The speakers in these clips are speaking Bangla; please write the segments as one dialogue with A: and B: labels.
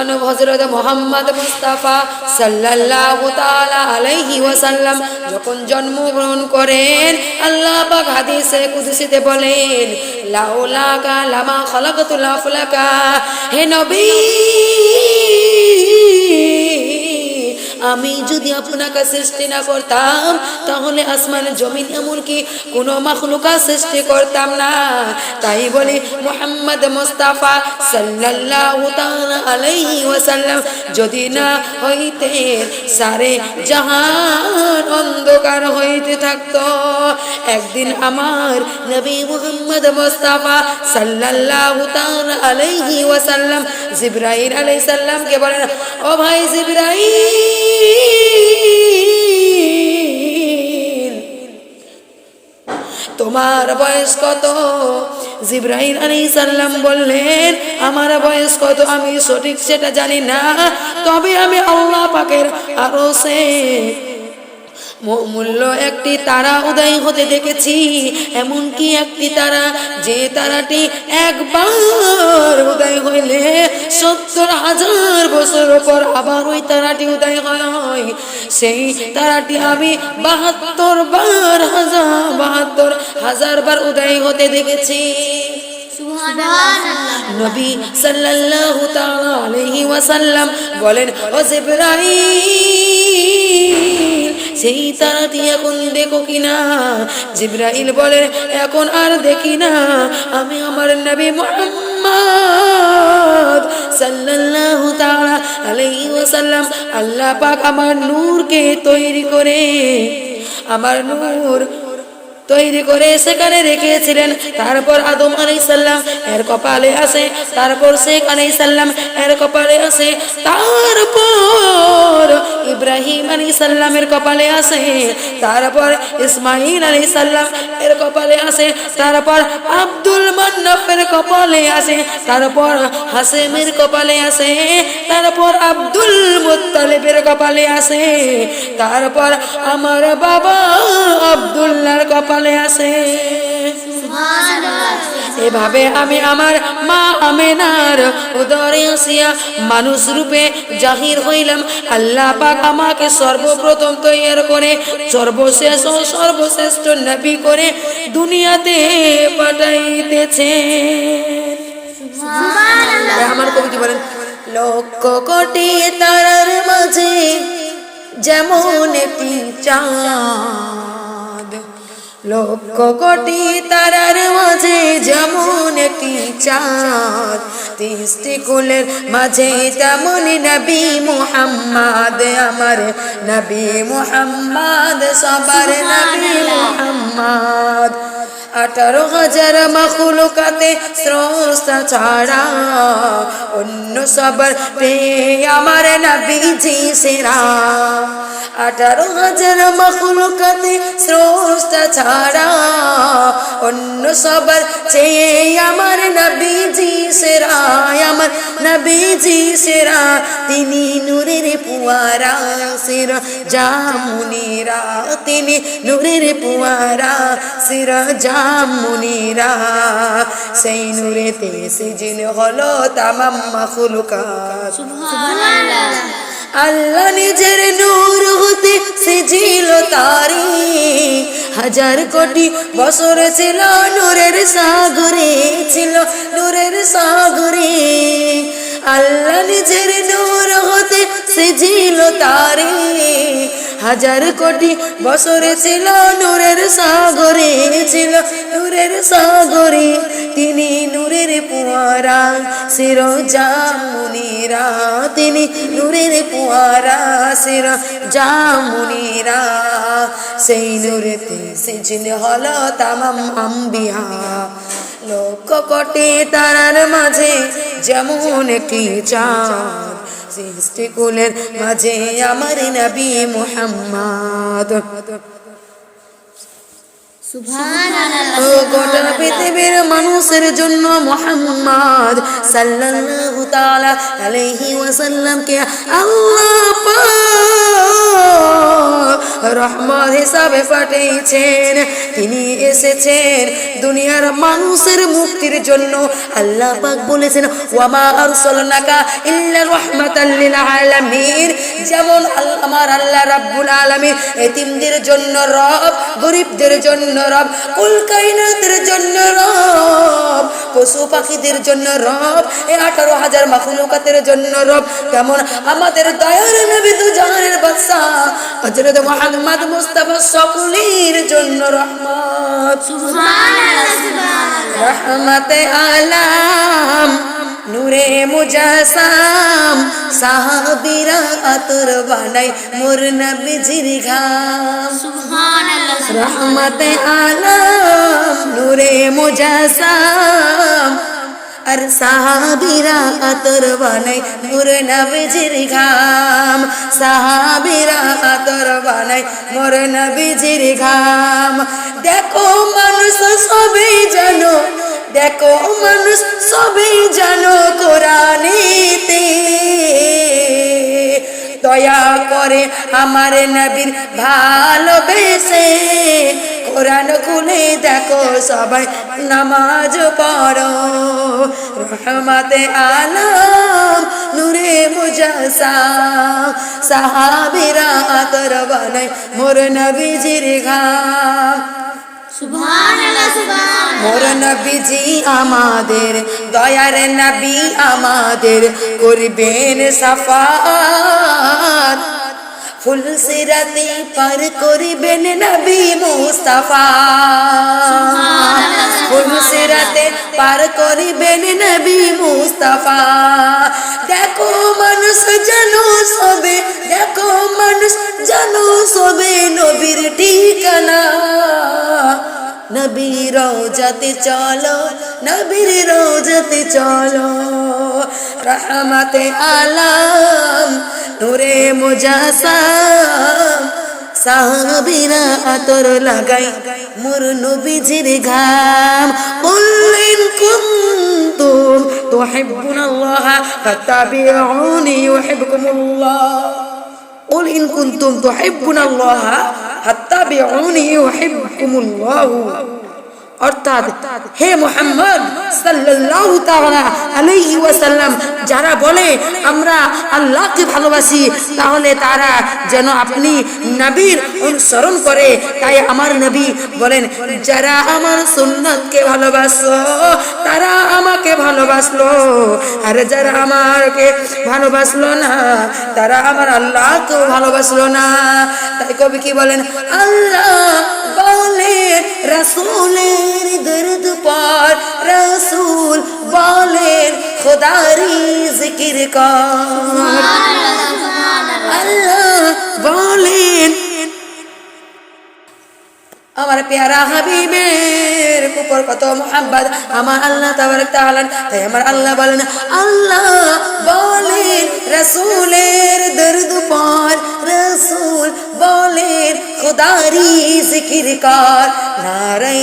A: মহামানব হজরত মোহাম্মদ মুস্তাফা সাল্লাল্লাহু তাআলা আলাইহি ওয়াসাল্লাম যখন জন্মগ্রহণ করেন, আল্লাহ পাক হাদিসে কুদসিতে বলেন, লাউলাকা লামা খালাকাতুল আফলাকা। হে নবী! আমি যদি আপনাকে সৃষ্টি না করতাম, তাহলে আসমান জমিন এমনকি কোনো মাখলুকা সৃষ্টি করতাম না। তাই বলে মোহাম্মদ মুস্তাফা সাল্লাল্লাহু তাআলা আলাইহি ওয়াসাল্লাম, যদি না হইতে, সারে জাহান অন্ধকার হইতে থাকতো। একদিন আমার নবী মুহাম্মদ মুস্তাফা সাল্লাল্লাহু তাআলা আলাইহি ওয়াসাল্লাম জিবরাইল আলাইহিস সালামকে বলেন, ও ভাই জিবরাইল! তোমার বয়স কত? জিব্রাহিম আলী সাল্লাম বললেন, আমার বয়স কত? আমি সঠিক সেটা জানি না। তবে আমি আল্লাহ পাকের আরও সে মূল্য একটি তারা উদয় হতে দেখেছি এমনকি একটি তারা যে তারাটি একবার উদয় হইলে সত্তর হাজার বছর পর আবার ওই তারাটি উদয় হয়। সেই তারাটি আমি বাহাত্তর বার হাজার বাহাত্তর হাজার বার উদয় হতে দেখেছি। নবী সাল্লাল্লাহু তাআলা আলাইহি ওয়াসাল্লাম বলেন ও জিবরাইল সেই তারাটি এখন দেখো কিনা? জিব্রাইল বলে, এখন আর দেখি না। আমি আমার নবী মুহাম্মদ সাল্লাল্লাহু তাআলা আলাইহি ওয়াসাল্লাম। আল্লাহ পাক আমার নূরকে তৈরি করে, আমার নূর তৈরি করে সেখানে রেখেছিলেন। তারপর আদম আলাই সাল্লাম এর কপালে আসে, তারপর শেখ আলাই সাল্লাম এর কপালে আসে। তারপর ইব্রাহিম আলী সাল্লামের কপালে আসে তারপর ইসমাইল আলী সাল্লাম এর কপালে আসে তারপর আব্দুল মান্নাফের কপালে আসে তারপর হাসেমের কপালে আসে তারপর আব্দুল মুতালিবের কপালে আসে তারপর আমার বাবা আব্দুল্লাহর কপালে আসে এভাবে আমি আমার মা আমেনার উদরে আসিয়া মানুষ রূপে জাহির হইলাম। আল্লাহ পাক আমাকে সর্বপ্রথম তৈরি করে সর্বশেষ ও সর্বশ্রেষ্ঠ নবী করে দুনিয়াতে পাঠাইতেছে। আমার কবিতা বলেন। লক্ষ কোটি তারার মাঝে যেমন একটি চাঁদ। লক্ষ কোটি তারার মাঝে যেমন একটি চাঁদ তিস্তি কুলের মাঝে তেমন নবী মুহাম্মদ আমার নবী মুহাম্মদ সবার নবী মুহাম্মদ। আঠারো হাজার মাখুলুকাতে স্রষ্টা ছাড়া অন্য সবার পেয়ে আমার নবীজি সেরা। আঠারো হাজার মাখুলুকাতে স্রষ্টা ছাড়া অন্য সবার চেয়ে আমার নবীজি সেরা, আমার নবীজি সেরা। তিনি নূরের পুয়ারা, সেরা জামুনিরা। তিনি নূরের পুয়ারা, সেরা জামুনিরা। সেই নূরেতে সিজিন হলো তামাম মখলুকাত। আল্লাহ নিজের নূর হতে সেজিল তারি। হাজার কোটি বছর ছিল, নূরের সাগরে ছিল, নূরের সাগরে। আল্লাহ নিজের নূর হতে সেজিল তারি। হাজার কোটি বছরে ছিল, নূরের সাগরে ছিল, নূরের সাগরে। তিনি নূরের পুয়ারা শির জামুনিরা তিনি নূরের পুয়ারা শির জামুনিরা সেই নূরেতে সেজিন হল তামাম আম্বিয়া। লক্ষ কোটি তারার মাঝে যেমন একটি চাঁদ সৃষ্টি কুলের মাঝে আমার নবী মোহাম্মদ। ও গোটা পৃথিবীর মানুষের জন্য মোহাম্মদ সাল্লাল্লাহু তাআলা আলাইহি ওয়াসাল্লামকে আল্লাহ রহমত হিসাবে পাঠিয়েছেন। তিনি এসেছেন দুনিয়ার মানুষের মুক্তির জন্য। আল্লাহ পাক বলেছেন, ওয়ামা আরসালনাকা ইল্লা রাহমাতাল লিল আলামিন। যেমন আল্লাহ আমার আল্লাহ রাব্বুল আলামিন এতিমদের জন্য রব, গরিবদের জন্য রব, কুল কায়নাতের জন্য পশু পাখিদের জন্য রব এ আঠারো হাজার মাখলুকাতের জন্য রব। কেমন? আমাদের দয়ার নবী দু জাহানের বাদশা হযরত মুহাম্মদ মুস্তাফা সকলের জন্য রহমত। রহমতে আলাম নূরে মুজাসাম সাহাবিরা আতর বানাই মোর নবীজির ঘাম। রহমতে আলাম নূরে মুজাসাম আর সাহাবিরা আতর বানাই মোর নবীজির ঘাম। সাহাবিরা আতর বানাই মোর নবীজির ঘাম। দেখো মানুষ সবই জানো দেখো মানুষ সবই জানো কোরআনেতে। দয়া করে আমার নবীর ভালোবেসে কোরআন খুলে দেখো সবাই, নামাজ পড়ো। রহমতে আলম, নূরে মুজাসা সাহাবিরা আতর বানাই মোর নবীজির ঘাম। মোর নবীজি আমাদের দয়ার নবী আমাদের করবেন সাফাত। ফুল সিরাতে পার করিবেন নবী মুস্তাফা। ফুল সিরাতে পার করিবেন নবী মুস্তাফা। দেখো মানুষ জানো সবে দেখো মানুষ জানো সবে নবীর ঠিকানা। নবীর রোজাতে চলো নবীর রোজাতে চলো রহমতে আলাম নূরে মুজাসাম সাহাবিরা আতর লাগাই মোর নবীজির ঘাম বললেন কুন্তুম তুহিব্বুনাল্লাহ ফাত্তাবিউনি ইউহিব্বুকুমুল্লাহ قل إن كنتم تحبون الله فاتبعوني يحبكم الله. অর্থাৎ হে মোহাম্মদ সাল্লাল্লাহু তাআলা ওয়াসাল্লাম, যারা বলে আমরা আল্লাহকে ভালোবাসি, তাহলে তারা যেন আপনি নবীর অনুসরণ করে। তাই আমার নবী বলেন, যারা আমার সুন্নাতকে ভালোবাসো তারা আমাকে ভালোবাসলো। আর যারা আমাকে ভালোবাসলো না, তারা আমার আল্লাহকেও ভালোবাসলো না। তাই কবি কি বলেন? আল্লাহ রাসূলের দরদ পর রাসূল বলেন, খোদারি জিকির কর। আল্লাহ বলেন, আমার পেয়ারা হাবিবের উপর কত মোহাম্মদ আমার আল্লাহ তাবারক তাআলা তাই আমার আল্লাহ বলেন আল্লাহ বলেন, রাসূলের দরদ পর রাসূল বলেন, খুদারি জিকির কর। নারে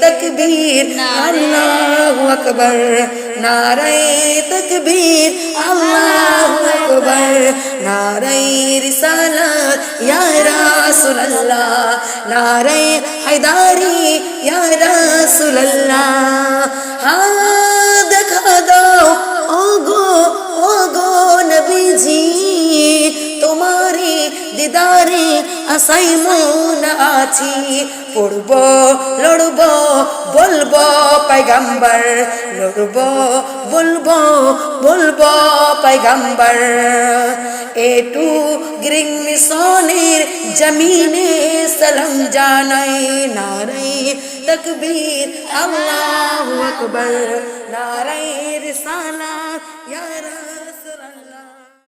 A: তাকবীর, আল্লাহু আকবার। নারে তাকবীর, আল্লাহু আকবার। নারে রিসালাত, ইয়া রাসূলুল্লাহ। নারে হায়দারি, ইয়া রাসূলুল্লাহ। হ্যাঁ আসাই মন আছি, পড়ব, লড়ব, বলব, পাইগাম্বার, লড়ব, বলব বলব, পাইগাম্বার। এটু গ্রিং মিশনের জমিনে সালাম জানাই নারাই তকবীর, আল্লাহু আকবার নারাই রিসালাত, ইয়া